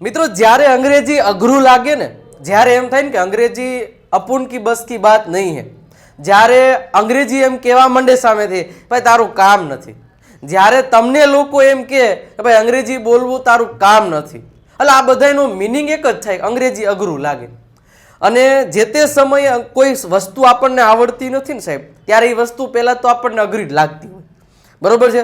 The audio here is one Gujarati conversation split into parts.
મિત્રો, જ્યારે અંગ્રેજી અઘરું લાગે ને, જ્યારે એમ થાય ને કે અંગ્રેજી અપૂન કી બસ કી બાત નહીં હે, જ્યારે અંગ્રેજી એમ કહેવા માંડે સામેથી ભાઈ, તારું કામ નથી. જ્યારે તમને લોકો એમ કહે કે, ભાઈ, અંગ્રેજી બોલવું તારું કામ નથી. એટલે આ બધાનો મિનિંગ એક જ થાય, અંગ્રેજી અઘરું લાગે. અને જે તે સમયે કોઈ વસ્તુ આપણને આવડતી નથી ને સાહેબ, ત્યારે એ વસ્તુ પહેલાં તો આપણને અઘરી જ લાગતી હોય. બરાબર છે?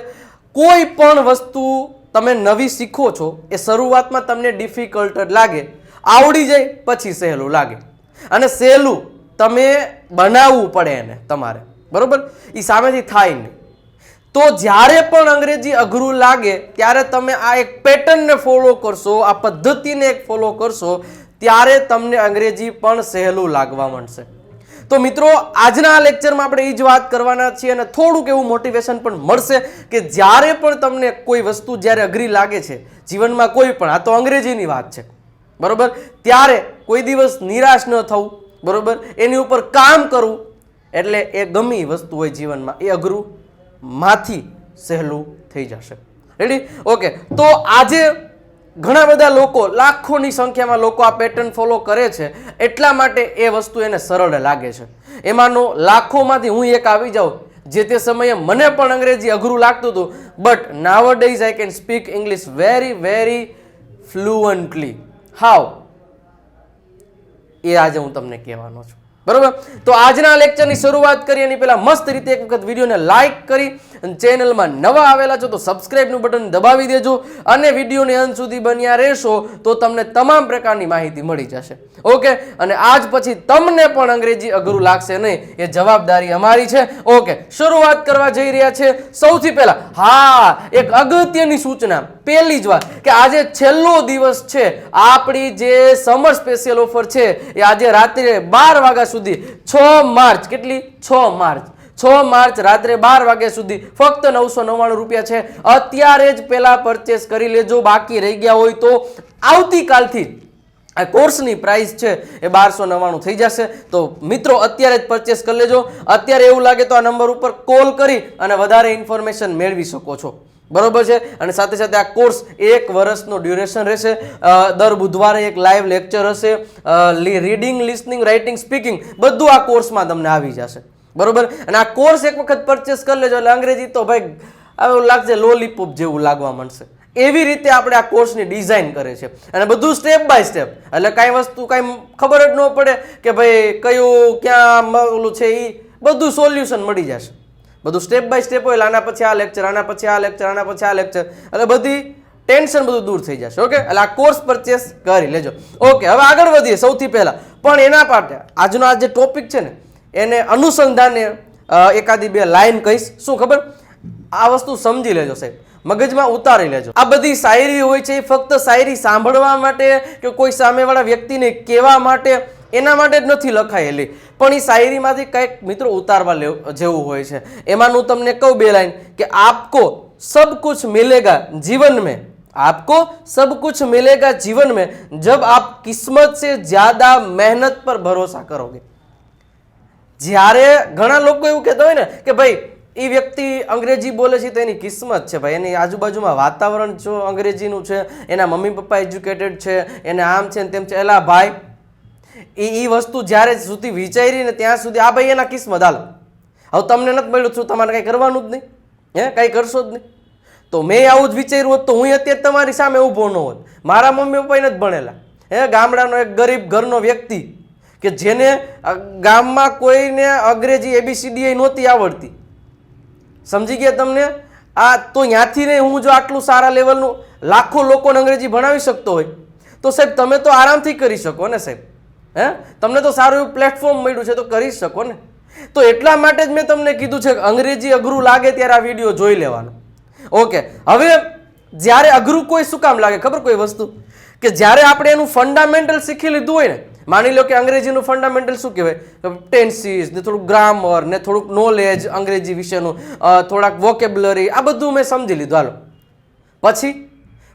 કોઈ પણ વસ્તુ તમે નવી શીખો છો, એ શરૂઆતમાં તમને ડિફિકલ્ટ લાગે. આવડી જાય, પછી સહેલું લાગે. અને સહેલું તમે બનાવવું પડે એને તમારે. બરોબર? એ સામેથી થાય નહીં. તો જ્યારે પણ અંગ્રેજી અઘરું લાગે, ત્યારે તમે આ એક પેટર્નને ફોલો કરશો, આ પદ્ધતિને એક ફોલો કરશો, ત્યારે તમને અંગ્રેજી પણ સહેલું લાગવા માંડશે. તો મિત્રો, આજના આ લેક્ચરમાં આપણે એ જ વાત કરવાના છીએ અને થોડુંક એવું મોટિવેશન પણ મળશે કે જ્યારે પણ તમને કોઈ વસ્તુ જ્યારે અઘરી લાગે છે, જીવનમાં કોઈ પણ, આ તો અંગ્રેજીની વાત છે, બરાબર? ત્યારે કોઈ દિવસ નિરાશ ન થવું, બરાબર? એની ઉપર કામ કરવું, એટલે એ ગમી વસ્તુ હોય જીવનમાં, એ અઘરું માંથી સહેલું થઈ જશે. રેડી ઓકે તો આજે ઘણા બધા લોકો લાખોની સંખ્યામાં લોકો આ પેટર્ન ફોલો કરે છે. એટલા માટે એ વસ્તુ એને સરળ લાગે છે. એમાંનો લાખોમાંથી હું એક આવી જાઉં, જે તે સમયે મને પણ અંગ્રેજી અઘરું લાગતું હતું but nowadays I can speak English very very fluently how એ આજે હું તમને કહેવાનો છું. બરોબર? તો આજના લેક્ચરની શરૂઆત કરી એની પહેલાં મસ્ત રીતે એક વખત વિડીયોને લાઇક કરી ચેનલમાં નવા આવેલા છો તો સબસ્ક્રાઇબનું બટન દબાવી દેજો અને વિડીયોને અંત સુધી બન્યા રહેશો તો તમને તમામ પ્રકારની માહિતી મળી જશે. ઓકે અને આજ પછી તમને પણ અંગ્રેજી અઘરું લાગશે નહીં. એ જવાબદારી અમારી છે. ઓકે શરૂઆત કરવા જઈ રહ્યા છે. સૌથી પહેલાં, હા, એક અગત્યની સૂચના. પહેલી જ વાત કે આજે છેલ્લો દિવસ છે. આપણી જે સમર સ્પેશિયલ ઓફર છે એ આજે રાત્રે બાર વાગ્યા સુધી છ માર્ચ, કેટલી? છ માર્ચ. છ માર્ચ રાત્રે બાર વાગ્યા સુધી ફક્ત નવસો નવ્વાણું રૂપિયા છે. અત્યારે જ પહેલાં પરચેસ કરી લેજો. બાકી રહી ગયા હોય તો આવતીકાલથી આ કોર્સની પ્રાઇસ છે એ બારસો નવ્વાણું થઈ જશે. તો મિત્રો, અત્યારે જ પરચેસ કરી લેજો. અત્યારે એવું લાગે તો આ નંબર ઉપર કોલ કરી અને વધારે ઇન્ફોર્મેશન મેળવી શકો છો. બરોબર છે? અને સાથે સાથે આ કોર્સ એક વર્ષનો ડ્યુરેશન રહેશે. દર બુધવારે એક લાઈવ લેક્ચર હશે. રીડિંગ, લિસનિંગ, રાઇટિંગ, સ્પીકિંગ બધું આ કોર્સમાં તમને આવી જશે. બરોબર? અને આ કોર્સ એક વખત પરચેસ કરી લેજો. એટલે અંગ્રેજી તો ભાઈ એવું લાગશે લોલીપોપ જેવું લાગવા માંડશે. એવી રીતે આપણે આ કોર્સની ડિઝાઇન કરે છે. અને બધું સ્ટેપ બાય સ્ટેપ. એટલે કાંઈ વસ્તુ કાંઈ ખબર જ ન પડે કે ભાઈ કયું, ક્યાં ઓલું છે એ બધું સોલ્યુશન મળી જશે. બધું સ્ટેપ બાય સ્ટેપ હોય આના પછી આ લેક્ચર આના પછી આ લેક્ચર આના પછી આ લેક્ચર એટલે બધી ટેન્શન બધું દૂર થઈ જશે ઓકે એટલે આ કોર્સ પરચેસ કરી લેજો. ઓકે હવે આગળ વધીએ સૌથી પહેલા. પણ એના માટે આજનો આ જે ટોપિક છે ને, એને અનુસંધાને એકાદી બે લાઈન કહીશ. શું ખબર? આ વસ્તુ સમજી લેજો સાહેબ. મગજમાં ઉતારી લેજો. આ બધી શાયરી હોય છે એ ફક્ત શાયરી સાંભળવા માટે કે કોઈ સામેવાળા વ્યક્તિને કહેવા માટે એના માટે જ નથી લખાયેલી પણ એ શાયરીમાંથી કંઈક મિત્રો ઉતારવા લેવ જેવું હોય છે એમાંનું તમને કહું બે લાઈન કે આપકો સબ કુછ મિલેગા જીવન મેં आपको सब कुछ मिलेगा जीवन में जब आप किस्मत से ज्यादा मेहनत पर भरोसा करोगे જ્યારે ઘણા લોકો એવું કહેતા હોય ને કે ભાઈ એ વ્યક્તિ અંગ્રેજી બોલે છે તો એની કિસ્મત છે ભાઈ એની આજુબાજુમાં વાતાવરણ જો અંગ્રેજીનું છે એના મમ્મી પપ્પા એજ્યુકેટેડ છે એને આમ છે ને તેમ છે એલા ભાઈ એ એ વસ્તુ જ્યારે સુધી વિચારી ને ત્યાં સુધી આ ભાઈ એના કિસ્મત હાલ. હવે તમને નથી મળ્યું છું તમારે કંઈ કરવાનું જ નહીં? હે? કંઈ કરશો જ નહીં? તો મેં આવું જ વિચાર્યું હોત તો હું અત્યારે તમારી સામે ઊભો ન હોત. મારા મમ્મી પપ્પા નથી ભણેલા. હે? ગામડાનો એક ગરીબ ઘરનો વ્યક્તિ કે જેને ગામમાં કોઈને અંગ્રેજી એબીસીડી નહોતી આવડતી. સમજી ગયા તમને? આ તો ત્યાંથી નહીં હું જો આટલું સારા લેવલનું લાખો લોકોને અંગ્રેજી ભણાવી શકતો હોય. તો સાહેબ, તમે તો આરામથી કરી શકો ને સાહેબ? હે? તમને તો સારું એવું પ્લેટફોર્મ મળ્યું છે, તો કરી શકો ને. તો એટલા માટે જ મેં તમને કીધું છે કે અંગ્રેજી અઘરું લાગે ત્યારે આ વીડિયો જોઈ લેવાનો. ઓકે, હવે જ્યારે અઘરું કોઈ શું કામ લાગે? ખબર કોઈ વસ્તુ? કે જ્યારે આપણે એનું ફંડામેન્ટલ શીખી લીધું હોય ને, માની લો કે અંગ્રેજીનું ફંડામેન્ટલ શું કહેવાય? ટેન્સીસ ને થોડુંક ગ્રામર ને થોડુંક નોલેજ અંગ્રેજી વિશેનું થોડાક વોકેબ્લરી આ બધું મેં સમજી લીધું. હાલો. પછી,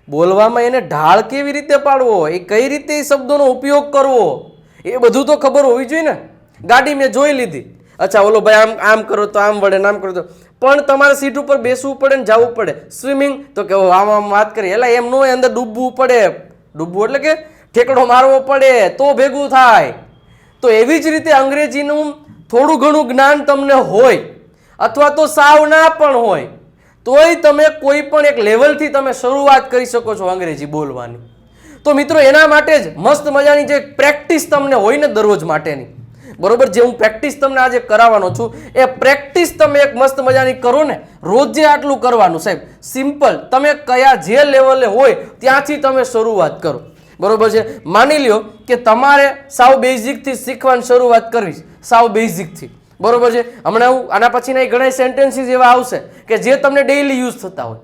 બોલવામાં એને ઢાળ કેવી રીતે પાડવો? એ કઈ રીતે એ શબ્દોનો ઉપયોગ કરવો? એ બધું તો ખબર હોવી જોઈએ ને. ગાડી મેં જોઈ લીધી. અચ્છા, ઓલો ભાઈ, આમ આમ કરો તો આમ વળે આમ કરો તો. પણ તમારે સીટ ઉપર બેસવું પડે ને જવું પડે. સ્વિમિંગ તો કે આમ આમ વાત કરી એટલે એમ ન હોય અંદર ડૂબવું પડે. ડૂબવું એટલે કે ઠેકડો મારવો પડે, તો ભેગું થાય. તો એવી જ રીતે અંગ્રેજીનું થોડું ઘણું જ્ઞાન તમને હોય, અથવા તો સાવ ના પણ હોય, તોય તમે કોઈ પણ એક લેવલથી તમે શરૂઆત કરી શકો છો અંગ્રેજી બોલવાની. તો મિત્રો, એના માટે જ મસ્ત મજાની જે પ્રેક્ટિસ તમને હોય ને દરરોજ માટેની, બરોબર? જે હું પ્રેક્ટિસ તમને આજે કરાવવાનો છું, એ પ્રેક્ટિસ તમે એક મસ્ત મજાની કરો ને, રોજે આટલું કરવાનું. સાહેબ, સિમ્પલ, તમે કયા જે લેવલે હોય ત્યાંથી તમે શરૂઆત કરો. બરોબર છે? માની લ્યો કે તમારે સાવ બેઝિકથી શીખવાની શરૂઆત કરવી. સાવ બેઝિકથી. બરોબર છે? હમણાં હું આના પછીના ઘણા સેન્ટેન્સીસ એવા આવશે કે જે તમને ડેઈલી યુઝ થતા હોય.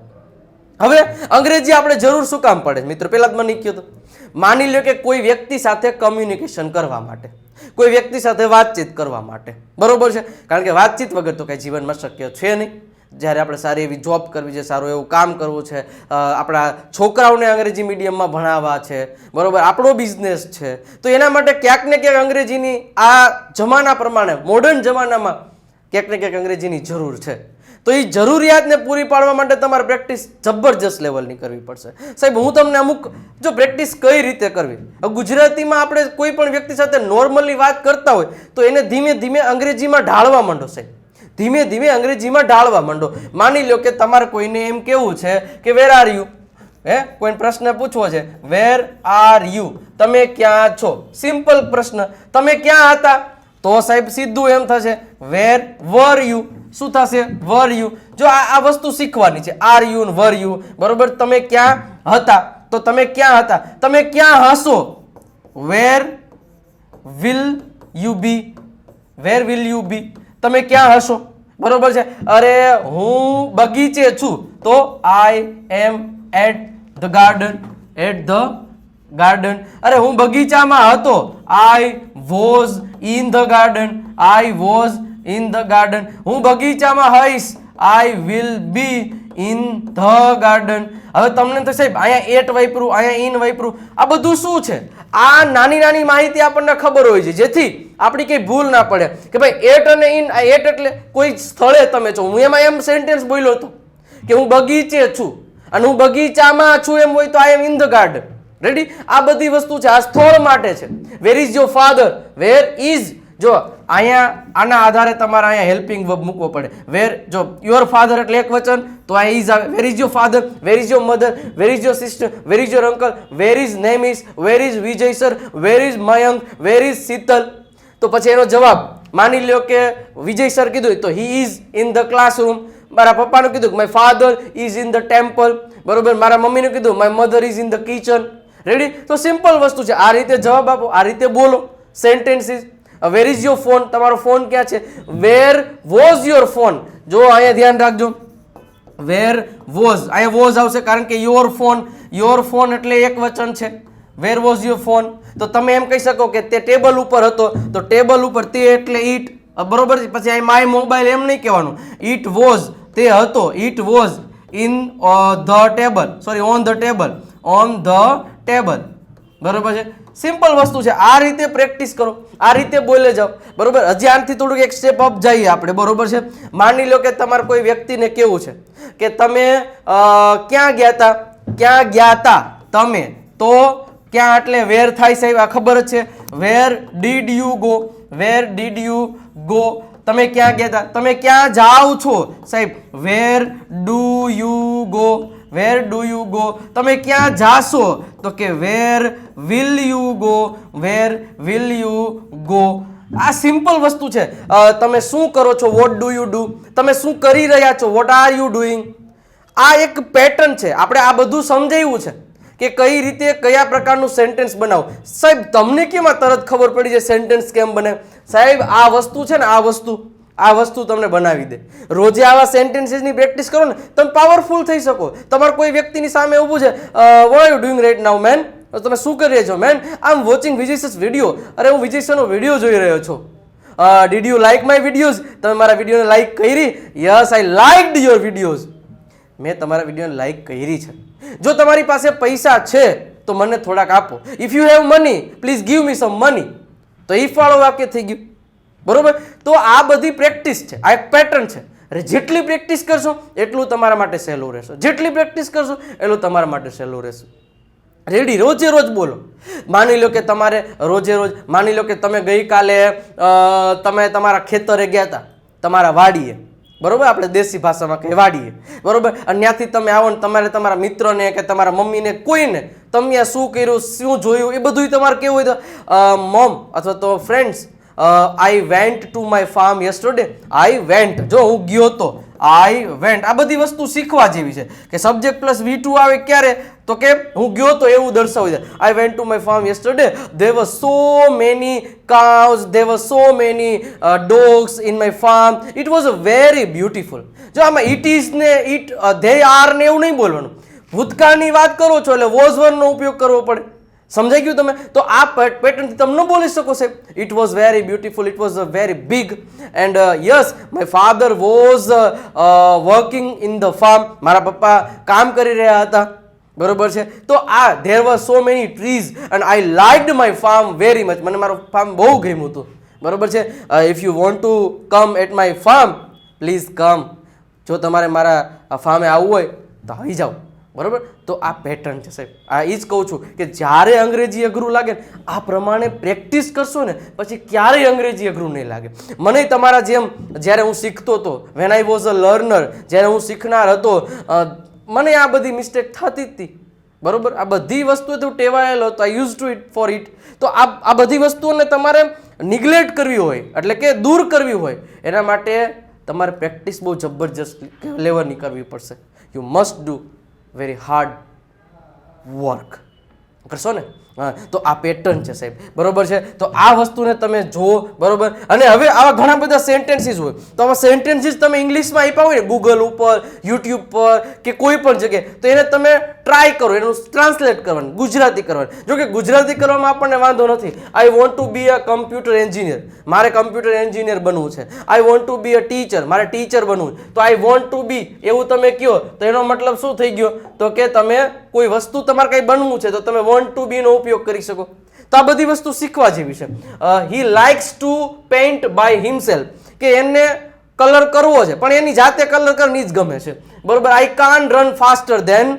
હવે અંગ્રેજી આપણે જરૂર શું કામ પડે? મિત્રો, પહેલાં જ મને કીધું માની લો કે કોઈ વ્યક્તિ સાથે કમ્યુનિકેશન કરવા માટે, કોઈ વ્યક્તિ સાથે વાતચીત કરવા માટે. બરોબર છે? કારણ કે વાતચીત વગર તો કંઈ જીવનમાં શક્ય છે નહીં. જ્યારે આપણે સારી એવી જોબ કરવી છે, સારું એવું કામ કરવું છે આપણા છોકરાઓને અંગ્રેજી મીડિયમમાં ભણાવવા છે, બરોબર, આપણો બિઝનેસ છે, તો એના માટે ક્યાંક ને ક્યાંક અંગ્રેજીની આ જમાના પ્રમાણે મોડર્ન જમાનામાં ક્યાંક ને ક્યાંક અંગ્રેજીની જરૂર છે. તો એ જરૂરિયાતને પૂરી પાડવા માટે તમારે પ્રેક્ટિસ જબરજસ્ત લેવલની કરવી પડશે. સાહેબ, હું તમને અમુક, જો પ્રેક્ટિસ કઈ રીતે કરવી? ગુજરાતીમાં આપણે કોઈ પણ વ્યક્તિ સાથે નોર્મલી વાત કરતા હોય, તો એને ધીમે ધીમે અંગ્રેજીમાં ઢાળવા માંડો, સાહેબ. ધીમે ધીમે અંગ્રેજીમાં ઢાળવા માંડો. માની લો કે તમારે કોઈને એમ કેવું છે કે વેર આર યુ હે? કોઈને પ્રશ્ન પૂછવો છે વેર આર યુ તમે ક્યાં છો? સિમ્પલ પ્રશ્ન. તમે ક્યાં હતા? તો સાહેબ સીધું એમ થશે, વેર વર યુ? શું થશે? Were you. જો આ આ વસ્તુ શીખવાની છે, આર યુ વર યુ? બરોબર, તમે ક્યાં હતા? તો તમે ક્યાં હતા? તમે ક્યાં હશો? Where will you be. Where will you be. તમે ક્યાં હશો? બરોબર છે. અરે, હું બગીચે છું. તો I am at the garden at the garden અરે, હું બગીચામાં હતો. I was in the garden I was in the garden હું બગીચામાં હઈશ. I will be in the garden હવે તમને તો સાહેબ, અહીંયા એટ વાપરું, અહીંયા ઇન વાપરું. આ બધું શું છે? આ નાની નાની માહિતી આપણને ખબર હોય છે. જેથી આપણી કંઈ ભૂલ ના પડે. કે ભાઈ એટ અને ઇન આ એટ એટલે કોઈ સ્થળે તમે છો. હું એમાં એમ સેન્ટેન્સ બોલ્યો હતો. કે હું બગીચે છું. અને હું બગીચામાં છું એમ હોય તો I am in the garden ready આ બધી વસ્તુ છે. આ સ્થળ માટે છે. Where is your father where is જો અહીંયા, આના આધારે તમારે અહીંયા હેલ્પિંગ વર્બ મૂકવો પડે. વેર જો યોર ફાધર એટલે એક વચન, તો આ ઇઝ આવે. Where is your father where is your mother where is your sister where is your uncle where is name is where is Vijay sir where is Mayank where is Sheetal તો પછી એનો જવાબ, માની લ્યો કે વિજય સર કીધું તો he is in the classroom મારા પપ્પાનું કીધું my father is in the temple બરોબર? મારા મમ્મીનું કીધું my mother is in the kitchen ready તો સિમ્પલ વસ્તુ છે. આ રીતે જવાબ આપો, આ રીતે બોલો. Sentences where is your phone તમારો ફોન ક્યાં છે? વેર વોઝ યોર ફોન જો અહીંયા ધ્યાન રાખજો. વેર વોઝ અહીંયા વોઝ આવશે કારણ કે યોર ફોન યોર ફોન એટલે એક વચન છે. વેર વોઝ યોર ફોન તો તમે એમ કહી શકો કે તે ટેબલ ઉપર હતો. તો ટેબલ ઉપર તે એટલે ઈટ. બરોબર છે? પછી અહીં માય મોબાઈલ એમ નહીં કહેવાનું. ઈટ વોઝ તે હતો. It was in the table sorry on the table on the table. બરોબર છે? સિમ્પલ વસ્તુ છે. આ રીતે પ્રેક્ટિસ કરો. આ રીતે બોલે જાઓ. બરોબર? હજી આનાથી થોડુંક એક સ્ટેપ અપ જઈએ આપણે. બરોબર છે? માની લો કે તમારે કોઈ વ્યક્તિને કેવું છે કે તમે ક્યાં ગયા હતા ક્યાં ગયા હતા તમે? તો ક્યાં એટલે વેર થાય સાહેબ? આ ખબર જ છે. Where did you go where did you go તમે ક્યાં ગયા હતા તમે ક્યાં જાઓ છો? સાહેબ where do you go where do you go તમે ક્યાં જાશો? તો કે where will you go where will you go આ સિમ્પલ વસ્તુ છે. તમે શું કરો છો? વોટ ડુ યુ ડુ તમે શું કરી રહ્યા છો? વોટ આર યુ ડુઈંગ આ એક પેટર્ન છે. આપણે આ બધું સમજાવ્યું છે કે કઈ રીતે કયા પ્રકારનું સેન્ટેન્સ બનાવો. સાહેબ, તમને કેમ તરત ખબર પડી જાય સેન્ટેન્સ કેમ બને? સાહેબ, આ વસ્તુ છે ને, આ વસ્તુ આ વસ્તુ તમને બનાવી દે. રોજે આવા સેન્ટેન્સીસની પ્રેક્ટિસ કરો ને, તમે પાવરફુલ થઈ શકો. તમારે કોઈ વ્યક્તિની સામે ઊભું છે what are you doing right now man તમે શું કરી રહ્યા છો man I am watching Vijay sir's video અરે, હું વિજય સરનો વીડિયો જોઈ રહ્યો છું. Did you like my videos તમે મારા વિડીયોને લાઈક કરી? Yes I like your videos મેં તમારા વિડીયોને લાઈક કરી છે. જો તમારી પાસે પૈસા છે, તો મને થોડાક આપો. If you have money please give me some money તો ઇફ વાળું વાક્ય થઈ ગયું. બરોબર? તો આ બધી પ્રેક્ટિસ છે. આ એક પેટર્ન છે. અરે જેટલી પ્રેક્ટિસ કરશો, એટલું તમારા માટે સહેલું રહેશે. જેટલી પ્રેક્ટિસ કરશો, એટલું તમારા માટે સહેલું રહેશે. રેડી? રોજે રોજ બોલો. માની લો કે તમારે રોજે રોજ, માની લો કે તમે ગઈકાલે તમે તમારા ખેતરે ગયા હતા તમારા વાડીએ. બરોબર? આપણે દેશી ભાષામાં કહે વાડીએ. બરોબર? અને ત્યાંથી તમે આવો ને તમારે તમારા મિત્રને કે તમારા મમ્મીને, કોઈને તમે શું કર્યું, શું જોયું, એ બધું તમારે કેવું હોય તો મોમ અથવા તો friends I went to my farm yesterday I went જો હું ગયો તો. આઈ વેન્ટ આ બધી વસ્તુ શીખવા જેવી છે. કે સબ્જેક્ટ પ્લસ વી ટુ આવે ક્યારે? તો કે હું ગયો તો એવું દર્શાવ્યું છે. I went to my farm yesterday they were so many cause there were so many dogs in my farm it was was very very જો આમાં ઇટ ઇઝ ને ઇટ ધે આર ને એવું નહીં બોલવાનું. ભૂતકાળની વાત કરો છો એટલે વોઝ વનનો ઉપયોગ કરવો પડે. સમજાઈ ગયું તમે તો આ પેટર્નથી તમે ન બોલી શકો, સાહેબ. It was very beautiful it was very big and yes my father was working in the farm મારા પપ્પા કામ કરી રહ્યા હતા. બરોબર છે? તો આ there were so many trees and I liked my farm very much મને મારું ફાર્મ બહુ ગમ્યું હતું. બરોબર છે? If you want to come at my farm please come જો તમારે મારા ફાર્મે આવવું હોય, તો આવી જાઓ. બરોબર? તો આ પેટર્ન છે સાહેબ. આ એ જ કહું છું કે જ્યારે અંગ્રેજી અઘરું લાગે આ પ્રમાણે પ્રેક્ટિસ કરશો ને, પછી ક્યારેય અંગ્રેજી અઘરું નહીં લાગે. મને તમારા જેમ, જ્યારે હું શીખતો હતો when I was a learner જ્યારે હું શીખનાર હતો મને આ બધી મિસ્ટેક થતી જ હતી. બરાબર? આ બધી વસ્તુઓથી હું ટેવાયેલો હતો I use to it for it તો આ આ બધી વસ્તુઓને તમારે નિગ્લેક્ટ કરવી હોય, એટલે કે દૂર કરવી હોય, એના માટે તમારે પ્રેક્ટિસ બહુ જબરજસ્ત લેવલની કરવી પડશે. You must do very hard work કરશો ને તો આ પેટર્ન છે સાહેબ. બરોબર છે? તો આ વસ્તુને તમે જુઓ, બરોબર? અને હવે આવા ઘણા બધા સેન્ટેન્સીસ હોય. તો આવા સેન્ટેન્સીસ તમે ઇંગ્લિશમાં આપ્યા હોય ને ગૂગલ ઉપર યુટ્યુબ પર, કે કોઈ પણ જગ્યાએ, તો એને તમે ટ્રાય કરો, એનું ટ્રાન્સલેટ કરવાનું, ગુજરાતી કરવાનું. જો કે ગુજરાતી કરવામાં આપણને વાંધો નથી. I want to be a computer engineer મારે કમ્પ્યુટર એન્જિનિયર બનવું છે. I want to be a teacher મારે ટીચર બનવું. તો આઈ વોન્ટ ટુ બી એવું તમે કહો, તો એનો મતલબ શું થઈ ગયો? તો કે તમે કોઈ વસ્તુ તમારે કંઈ બનવું છે, તો તમે વોન્ટ ટુ બી નો ઉપયોગ કરી શકો. તો આ બધી વસ્તુ શીખવા જેવી છે. He likes to paint by himself કે એને કલર કરવો છે, પણ એની જાતે કલર કરવાની જ ગમે છે. બરોબર? આઈ કાન રન ફાસ્ટર ધેન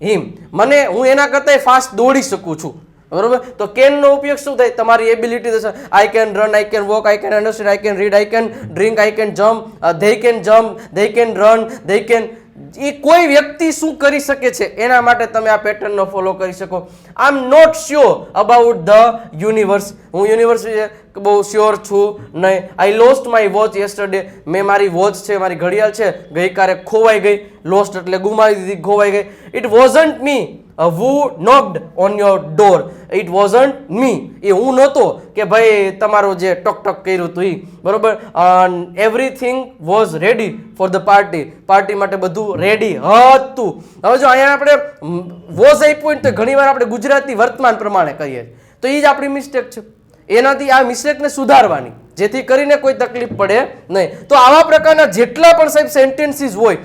હિમ મને, હું એના કરતાં ફાસ્ટ દોડી શકું છું. બરોબર? તો કેનનો ઉપયોગ શું થાય? તમારી એબિલિટી થશે. I can run I can walk I can understand I can read I can drink I can jump they can jump they can run they can એ કોઈ વ્યક્તિ શું કરી શકે છે? એના માટે તમે આ પેટર્નનો ફોલો કરી શકો. I am not sure about the universe હું યુનિવર્સ બહુ શ્યોર છું નહીં. I lost my watch yesterday મેં મારી વોચ છે, મારી ઘડિયાળ છે, ગઈકાલે ખોવાઈ ગઈ. લોસ્ટ એટલે ગુમાવી દીધી, ખોવાઈ ગઈ. It wasn't me who knocked on your door it wasn't me એ હું નહોતો કે ભાઈ તમારું જે ટોક ટોક કર્યું હતું એ બરાબર? Everything was ready for the party party માટે બધું રેડી હતું. હવે જો અહીંયા આપણે વોઝ આપ્યું હોય તો ઘણીવાર આપણે ગુજરાતી વર્તમાન પ્રમાણે કહીએ. તો એ જ આપણી મિસ્ટેક છે. એનાથી આ મિસ્ટેકને સુધારવાની. જેથી કરીને કોઈ તકલીફ પડે નહીં. તો આવા પ્રકારના જેટલા પણ સાહેબ સેન્ટેન્સીસ હોય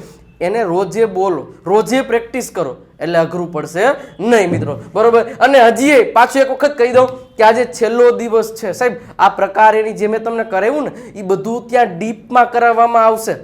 એને રોજે બોલો, રોજે પ્રેક્ટિસ કરો. એટલે અઘરું પડશે નહીં, મિત્રો. બરોબર? અને હજી એ પાછું એક વખત કહી દઉં કે આજે છેલ્લો દિવસ છે. સાહેબ, આ પ્રકારેની જે મેં તમને કરાવ્યું ને એ બધું ત્યાં ડીપમાં કરાવવામાં આવશે.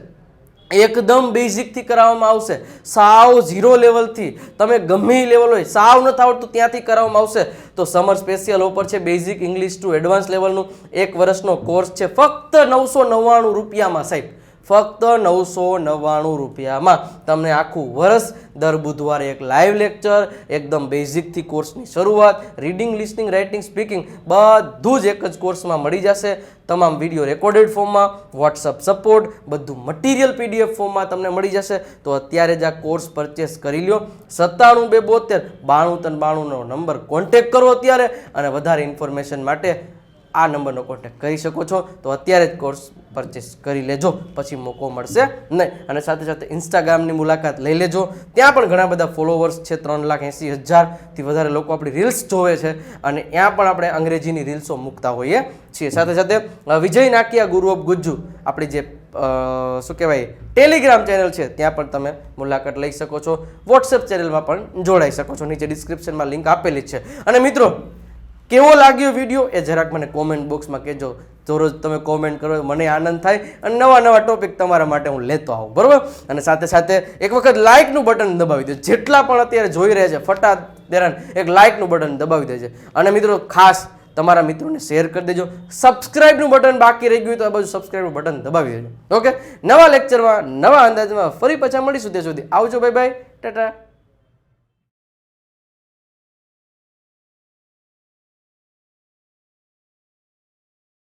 એકદમ બેઝિકથી કરાવવામાં આવશે. સાવ ઝીરો લેવલથી. તમે ગમે લેવલ હોય, સાવ નથી આવડતું ત્યાંથી કરાવવામાં આવશે. તો સમર સ્પેશિયલ ઓફર છે, બેઝિક ઇંગ્લિશ ટુ એડવાન્સ લેવલનું. એક વર્ષનો કોર્સ છે, ફક્ત નવસો નવ્વાણું રૂપિયામાં, સાહેબ. ફક્ત નવસો નવ્વાણું રૂપિયામાં તમને આખું વર્ષ દર બુધવારે એક લાઈવ લેક્ચર એકદમ બેઝિકથી કોર્સની શરૂઆત રીડિંગ લિસનિંગ રાઇટિંગ સ્પીકિંગ બધું જ એક જ કોર્સમાં મળી જશે. તમામ વીડિયો રેકોર્ડેડ ફોર્મમાં વોટ્સઅપ સપોર્ટ બધું મટીરિયલ પીડીએફ ફોર્મમાં તમને મળી જશે. તો અત્યારે જ આ કોર્સ પરચેસ કરી લ્યો. સત્તાણું બે બોતેર, બાણું ત્રણ બાણુંનો નંબર કોન્ટેક કરો અત્યારે અને વધારે ઇન્ફોર્મેશન માટે આ નંબરનો કોન્ટેક્ટ કરી શકો છો. તો અત્યારે જ કોર્સ પરચેસ કરી લેજો, પછી મોકો મળશે નહીં. અને સાથે સાથે ઇન્સ્ટાગ્રામની મુલાકાત લઈ લેજો. ત્યાં પણ ઘણા બધા ફોલોવર્સ છે, ત્રણ લાખ એંસી હજારથી વધારે લોકો આપણી રીલ્સ જોવે છે અને ત્યાં પણ આપણે અંગ્રેજીની રીલ્સો મૂકતા હોઈએ છીએ. સાથે સાથે વિજય નાકિયા ગુરુ ઓફ ગુજ્જુ, આપણી જે શું કહેવાય ટેલિગ્રામ ચેનલ છે, ત્યાં પણ તમે મુલાકાત લઈ શકો છો. વોટ્સએપ ચેનલમાં પણ જોડાઈ શકો છો. નીચે ડિસ્ક્રિપ્શનમાં લિંક આપેલી છે. અને મિત્રો કેવો લાગ્યો વીડિયો એ જરાક મને કોમેન્ટ બોક્સમાં કહેજો. દરરોજ તમે કોમેન્ટ કરો, મને આનંદ થાય અને નવા નવા ટોપિક તમારા માટે હું લેતો આવું, બરાબર? અને સાથે સાથે એક વખત લાઇકનું બટન દબાવી દો જેટલા પણ અત્યારે જોઈ રહ્યા છે ફટા દેરાન, એક લાઇકનું બટન દબાવી દેજે. અને મિત્રો, ખાસ તમારા મિત્રોને શેર કરી દેજો. સબસ્ક્રાઇબનું બટન બાકી રહી ગયું તો આ બાજુ સબસ્ક્રાઇબનું બટન દબાવી દેજો. ઓકે નવા લેક્ચરમાં નવા અંદાજમાં ફરી પાછા મળીશું ત્યાં સુધી. આવજો બાય બાય ટાટા.